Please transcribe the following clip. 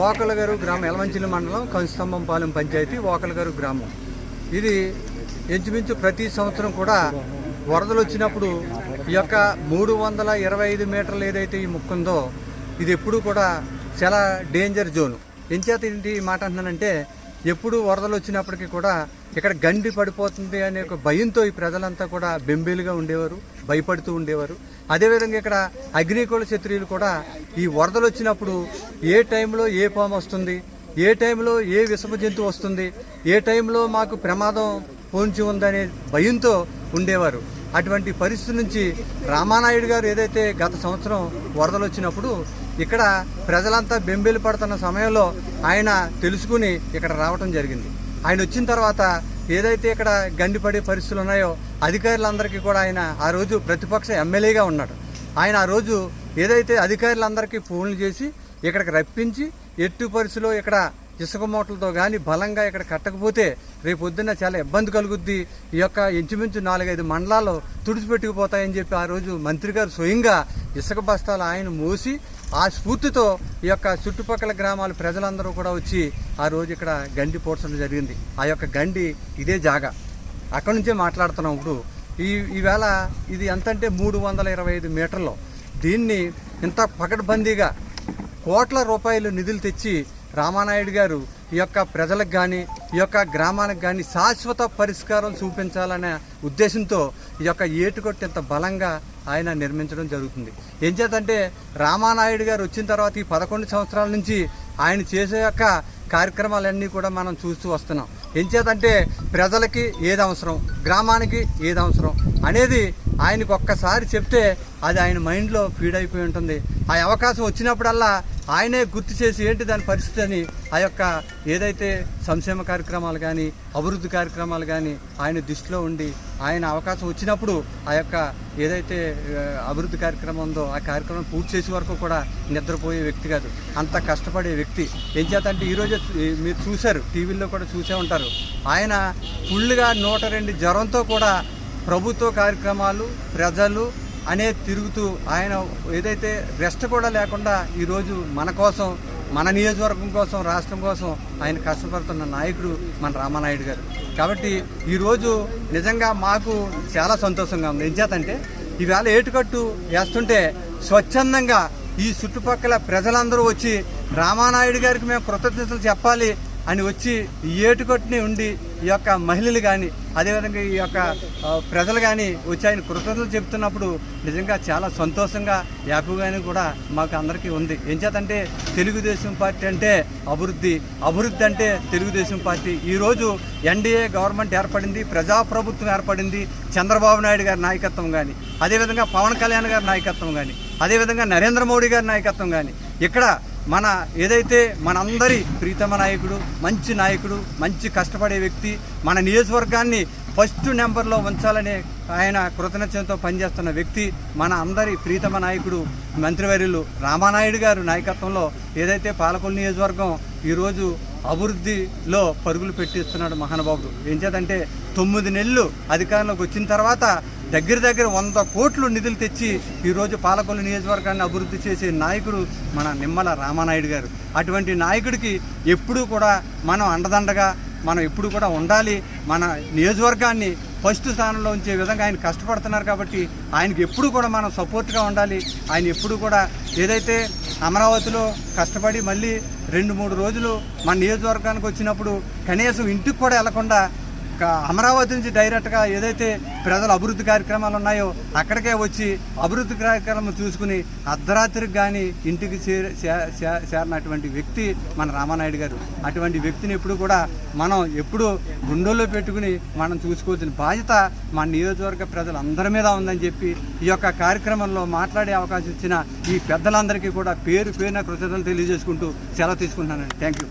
ఓకలగారు గ్రామం ఎలమంచిలి మండలం కంచుస్తంభంపాలెం పంచాయతీ ఓకలగారు గ్రామం. ఇది ఇంచుమించు ప్రతి సంవత్సరం కూడా వరదలు వచ్చినప్పుడు ఈ యొక్క మూడు వందల ఇరవై ఐదు మీటర్లు ఏదైతే ఈ ముక్కు ఉందో ఇది ఎప్పుడు కూడా చాలా డేంజర్ జోను ఎంచేత ఏంటి ఈ మాట అంటున్నానంటే ఎప్పుడు వరదలు వచ్చినప్పటికీ కూడా ఇక్కడ గండి పడిపోతుంది అనే ఒక భయంతో ఈ ప్రజలంతా కూడా బెంబేలుగా ఉండేవారు భయపడుతూ ఉండేవారు. అదేవిధంగా ఇక్కడ అగ్నికుల క్షత్రియులు కూడా ఈ వరదలు వచ్చినప్పుడు ఏ టైంలో ఏ పాము వస్తుంది ఏ టైంలో ఏ విషమ జంతువు వస్తుంది ఏ టైంలో మాకు ప్రమాదం పోంచి ఉందనే భయంతో ఉండేవారు. అటువంటి పరిస్థితి నుంచి రామానాయుడు గారు ఏదైతే గత సంవత్సరం వరదలు వచ్చినప్పుడు ఇక్కడ ప్రజలంతా బెంబేలు పడుతున్న సమయంలో ఆయన తెలుసుకుని ఇక్కడ రావటం జరిగింది. ఆయన వచ్చిన తర్వాత ఏదైతే ఇక్కడ గండిపడే పరిస్థితులు ఉన్నాయో అధికారులందరికీ కూడా ఆయన ఆ రోజు ప్రతిపక్ష ఎమ్మెల్యేగా ఉన్నాడు. ఆయన ఆ రోజు ఏదైతే అధికారులందరికీ ఫోన్లు చేసి ఇక్కడికి రప్పించి ఎట్టు పరిస్థితిలో ఇక్కడ ఇసుక మూటలతో కానీ బలంగా ఇక్కడ కట్టకపోతే రేపొద్దున చాలా ఇబ్బంది కలుగుద్ది. ఈ యొక్క ఇంచుమించు నాలుగైదు మండలాలు తుడిచిపెట్టుకుపోతాయని చెప్పి ఆ రోజు మంత్రి గారు స్వయంగా ఇసుక బస్తాలు ఆయన మోసి ఆ స్ఫూర్తితో ఈ యొక్క చుట్టుపక్కల గ్రామాల ప్రజలందరూ కూడా వచ్చి ఆ రోజు ఇక్కడ గండి పోడ్చడం జరిగింది. ఆ యొక్క గండి ఇదే జాగా. అక్కడి నుంచే మాట్లాడుతున్నాం ఇప్పుడు. ఈ ఈవేళ ఇది ఎంత అంటే మూడు వందల ఇరవై ఐదు మీటర్లు. దీన్ని ఇంత పకడ్బందీగా కోట్ల రూపాయలు నిధులు తెచ్చి రామానాయుడు గారు ఈ యొక్క ప్రజలకు కానీ ఈ యొక్క గ్రామానికి కానీ శాశ్వత పరిష్కారం చూపించాలనే ఉద్దేశంతో ఈ యొక్క ఏటుకొట్టి ఇంత బలంగా ఆయన నిర్మించడం జరుగుతుంది. ఏం చేతంటే రామానాయుడు గారు వచ్చిన తర్వాత ఈ పదకొండు సంవత్సరాల నుంచి ఆయన చేసే యొక్క కార్యక్రమాలన్నీ కూడా మనం చూస్తూ వస్తున్నాం. ఏం చేతంటే ప్రజలకి ఏది అవసరం గ్రామానికి ఏది అవసరం అనేది ఆయనకు ఒక్కసారి చెప్తే అది ఆయన మైండ్లో ఫీడ్ అయిపోయి ఉంటుంది. ఆ అవకాశం వచ్చినప్పుడల్లా ఆయనే గుర్తు చేసి ఏంటి దాని పరిస్థితి అని ఆ యొక్క ఏదైతే సంక్షేమ కార్యక్రమాలు కానీ అభివృద్ధి కార్యక్రమాలు కానీ ఆయన దృష్టిలో ఉండి ఆయన అవకాశం వచ్చినప్పుడు ఆ యొక్క ఏదైతే అభివృద్ధి కార్యక్రమం ఉందో ఆ కార్యక్రమం పూర్తి చేసే వరకు కూడా నిద్రపోయే వ్యక్తి కాదు. అంత కష్టపడే వ్యక్తి. ఏం చేతంటే ఈరోజే మీరు చూశారు టీవీల్లో కూడా చూసే ఉంటారు. ఆయన ఫుల్గా నూట రెండు జ్వరంతో కూడా ప్రభుత్వ కార్యక్రమాలు ప్రజలు అనే తిరుగుతూ ఆయన ఏదైతే రెస్ట్ కూడా లేకుండా ఈరోజు మన కోసం మన నియోజకవర్గం కోసం రాష్ట్రం కోసం ఆయన కష్టపడుతున్న నాయకుడు మన రామానాయుడు గారు. కాబట్టి ఈరోజు నిజంగా మాకు చాలా సంతోషంగా ఉంది. ఎంచేతంటే ఈవేళ ఏటుకట్టు వేస్తుంటే స్వచ్ఛందంగా ఈ చుట్టుపక్కల ప్రజలందరూ వచ్చి రామానాయుడు గారికి మేము కృతజ్ఞతలు చెప్పాలి అని వచ్చి ఏటుకొట్టుని ఉండి ఈ యొక్క మహిళలు కానీ అదేవిధంగా ఈ యొక్క ప్రజలు కానీ వచ్చి ఆయన కృతజ్ఞతలు చెప్తున్నప్పుడు నిజంగా చాలా సంతోషంగా హ్యాపీగానే కూడా మాకు అందరికీ ఉంది. ఏం చేతంటే తెలుగుదేశం పార్టీ అంటే అభివృద్ధి అభివృద్ధి అంటే తెలుగుదేశం పార్టీ. ఈరోజు ఎన్డీఏ గవర్నమెంట్ ఏర్పడింది ప్రజాప్రభుత్వం ఏర్పడింది చంద్రబాబు నాయుడు గారి నాయకత్వం కానీ అదేవిధంగా పవన్ కళ్యాణ్ గారి నాయకత్వం కానీ అదేవిధంగా నరేంద్ర మోడీ గారి నాయకత్వం కానీ ఇక్కడ మన ఏదైతే మనందరి ప్రీతమ నాయకుడు మంచి నాయకుడు మంచి కష్టపడే వ్యక్తి మన నియోజకవర్గాన్ని ఫస్ట్ నెంబర్లో ఉంచాలనే ఆయన కృతజ్ఞతతో పనిచేస్తున్న వ్యక్తి మన అందరి ప్రీతమ నాయకుడు మంత్రివర్యులు రామానాయుడు గారు నాయకత్వంలో ఏదైతే పాలకొల్లు నియోజకవర్గం ఈరోజు అభివృద్ధిలో పరుగులు పెట్టిస్తున్నాడు మహానుభావుడు. ఏం చేతంటే తొమ్మిది నెలలు అధికారంలోకి వచ్చిన తర్వాత దగ్గర దగ్గర వంద కోట్లు నిధులు తెచ్చి ఈరోజు పాలకొల్లు నియోజకవర్గాన్ని అభివృద్ధి చేసే నాయకుడు మన నిమ్మల రామానాయుడు గారు. అటువంటి నాయకుడికి ఎప్పుడూ కూడా మనం అండదండగా మనం ఎప్పుడు కూడా ఉండాలి. మన నియోజకవర్గాన్ని ఫస్ట్ స్థానంలో ఉంచే విధంగా ఆయన కష్టపడుతున్నారు కాబట్టి ఆయనకి ఎప్పుడు కూడా మనం సపోర్ట్గా ఉండాలి. ఆయన ఎప్పుడు కూడా ఏదైతే అమరావతిలో కష్టపడి మళ్ళీ రెండు మూడు రోజులు మన నియోజకవర్గానికి వచ్చినప్పుడు కనీసం ఇంటికి కూడా వెళ్ళకుండా అమరావతి నుంచి డైరెక్ట్గా ఏదైతే ప్రజల అభివృద్ధి కార్యక్రమాలు ఉన్నాయో అక్కడికే వచ్చి అభివృద్ధి కార్యక్రమం చూసుకుని అర్ధరాత్రికి కానీ ఇంటికి చేరి చేరినటువంటి వ్యక్తి మన రామానాయుడు గారు. అటువంటి వ్యక్తిని ఎప్పుడు కూడా మనం ఎప్పుడు గుండెల్లో పెట్టుకుని మనం చూసుకోవాల్సిన బాధ్యత మన నియోజకవర్గ ప్రజలందరి మీద ఉందని చెప్పి ఈ యొక్క కార్యక్రమంలో మాట్లాడే అవకాశం ఇచ్చిన ఈ పెద్దలందరికీ కూడా పేరు పేరున కృతజ్ఞతలు తెలియజేసుకుంటూ సెలవు తీసుకుంటున్నానండి. Thank you